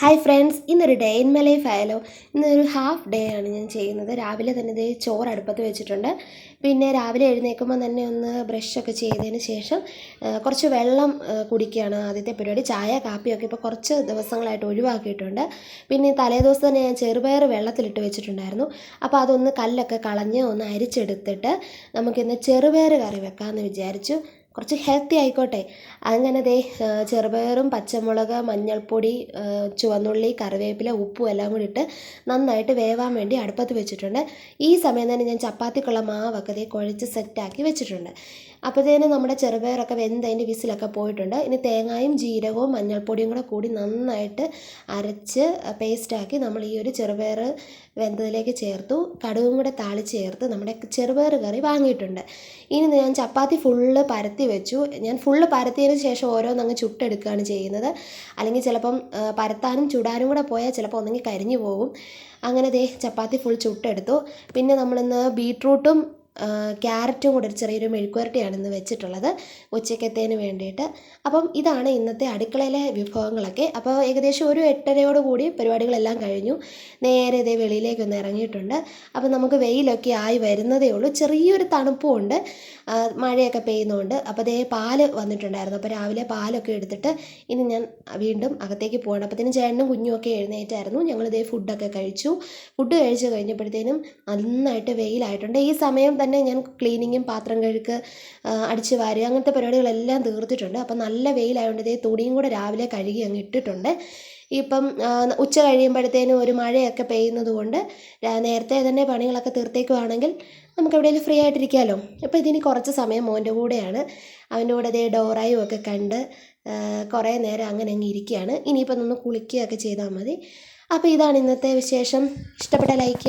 Hi friends ഇന്നൊരു day in my life ആയാലോ ഇന്നൊരു ഹാഫ് ഡേ ആണ് ഞാൻ ചെയ്യുന്നത്. രാവിലെ തന്നെ ഇത് ചോറ് അടുപ്പത്ത് വെച്ചിട്ടുണ്ട്. പിന്നെ രാവിലെ എഴുന്നേൽക്കുമ്പോൾ തന്നെ ഒന്ന് ബ്രഷൊക്കെ ചെയ്തതിന് ശേഷം കുറച്ച് വെള്ളം കുടിക്കുകയാണ് ആദ്യത്തെ പരിപാടി. ചായ കാപ്പിയൊക്കെ ഇപ്പോൾ കുറച്ച് ദിവസങ്ങളായിട്ട് ഒഴിവാക്കിയിട്ടുണ്ട്. പിന്നെ തലേ ദിവസം തന്നെ ഞാൻ ചെറുപയർ വെള്ളത്തിലിട്ട് വെച്ചിട്ടുണ്ടായിരുന്നു. അപ്പോൾ അതൊന്ന് കല്ലൊക്കെ കളഞ്ഞ് ഒന്ന് അരിച്ചെടുത്തിട്ട് നമുക്കിന്ന് ചെറുപയർ കറി വെക്കാമെന്ന് വിചാരിച്ചു. കുറച്ച് ഹെൽത്തി ആയിക്കോട്ടെ. അങ്ങനെ ദേ ചെറുപയറും പച്ചമുളക് മഞ്ഞൾപ്പൊടി ചുവന്നുള്ളി കറിവേപ്പില ഉപ്പും എല്ലാം കൂടി ഇട്ട് നന്നായിട്ട് വേവാൻ വേണ്ടി അടുപ്പത്ത് വെച്ചിട്ടുണ്ട്. ഈ സമയം തന്നെ ഞാൻ ചപ്പാത്തിക്കുള്ള മാവൊക്കെ ദേ കുഴച്ച് സെറ്റാക്കി വെച്ചിട്ടുണ്ട്. അപ്പോഴത്തേനും നമ്മുടെ ചെറുപയറൊക്കെ വെന്ത് അതിന്റെ വിസിലൊക്കെ പോയിട്ടുണ്ട്. ഇനി തേങ്ങായും ജീരകവും മഞ്ഞൾപ്പൊടിയും കൂടെ കൂടി നന്നായിട്ട് അരച്ച് പേസ്റ്റാക്കി നമ്മൾ ഈ ഒരു ചെറുപയർ വെന്തതിലേക്ക് ചേർത്തു. കടുകും കൂടെ താളിച്ച് ചേർത്ത് നമ്മുടെ ചെറുപയർ കറി വാങ്ങിയിട്ടുണ്ട്. ഇനി ഞാൻ ചപ്പാത്തി ഫുള്ള് പരത്തി വെച്ചു. ഞാൻ ഫുള്ള് പരത്തിയതിന് ശേഷം ഓരോന്നങ്ങ് ചുട്ടെടുക്കുകയാണ് ചെയ്യുന്നത്. അല്ലെങ്കിൽ ചിലപ്പം പരത്താനും ചുടാനും കൂടെ പോയാൽ ചിലപ്പോൾ ഒന്നെങ്കിൽ കരിഞ്ഞു പോകും. അങ്ങനെ ദേ ചപ്പാത്തി ഫുൾ ചുട്ടെടുത്തു. പിന്നെ നമ്മളിന്ന് ബീട്രൂട്ടും ക്യാരറ്റും കൂടെ ഒരു ചെറിയൊരു മെഴുക്കുവരട്ടിയാണ് ഇന്ന് വെച്ചിട്ടുള്ളത് ഉച്ചക്കത്തേന് വേണ്ടിയിട്ട്. അപ്പം ഇതാണ് ഇന്നത്തെ അടുക്കളയിലെ വിഭവങ്ങളൊക്കെ. അപ്പോൾ ഏകദേശം ഒരു എട്ടരയോട് കൂടി പരിപാടികളെല്ലാം കഴിഞ്ഞു. നേരെ ഇതേ വെളിയിലേക്കൊന്ന് ഇറങ്ങിയിട്ടുണ്ട്. അപ്പം നമുക്ക് വെയിലൊക്കെ ആയി വരുന്നതേ ഉള്ളൂ. ചെറിയൊരു തണുപ്പും ഉണ്ട് മഴയൊക്കെ പെയ്യുന്നുണ്ട്. അപ്പോൾ അതേ പാൽ വന്നിട്ടുണ്ടായിരുന്നു. അപ്പോൾ രാവിലെ പാലൊക്കെ എടുത്തിട്ട് ഇനി ഞാൻ വീണ്ടും അകത്തേക്ക് പോകണം അപ്പോഴത്തേനും ചേട്ടനും കുഞ്ഞുമൊക്കെ എഴുന്നേറ്റായിരുന്നു. ഞങ്ങളിതേ ഫുഡൊക്കെ കഴിച്ചു. ഫുഡ് കഴിച്ച് കഴിഞ്ഞപ്പോഴത്തേനും നന്നായിട്ട് വെയിലായിട്ടുണ്ട്. ഈ സമയം തന്നെ ഞാൻ ക്ലീനിങ്ങും പാത്രം കഴുക്ക് അടിച്ച് വാരുക അങ്ങനത്തെ പരിപാടികളെല്ലാം തീർത്തിട്ടുണ്ട്. അപ്പം നല്ല വെയിലായതുകൊണ്ട് ഇതേ തുണിയും കൂടെ രാവിലെ കഴുകി അങ്ങ് ഇട്ടിട്ടുണ്ട്. ഇപ്പം ഉച്ച കഴിയുമ്പോഴത്തേനും ഒരു മഴയൊക്കെ പെയ്യുന്നത് കൊണ്ട് നേരത്തെ തന്നെ പണികളൊക്കെ തീർത്തേക്കുവാണെങ്കിൽ നമുക്ക് എവിടെയെങ്കിലും ഫ്രീ ആയിട്ടിരിക്കാമല്ലോ അപ്പോൾ ഇതിന് കുറച്ച് സമയം മോന്റെ കൂടെയാണ്. അവന്റെ കൂടെ അതേ ഡോറായും ഒക്കെ കണ്ട് കുറേ നേരം അങ്ങനെ അങ്ങ് ഇരിക്കുകയാണ്. ഇനിയിപ്പം ഒന്ന് കുളിക്കുകയൊക്കെ ചെയ്താൽ മതി. അപ്പോൾ ഇതാണ് ഇന്നത്തെ വിശേഷം. ഇഷ്ടപ്പെട്ട ലൈക്ക്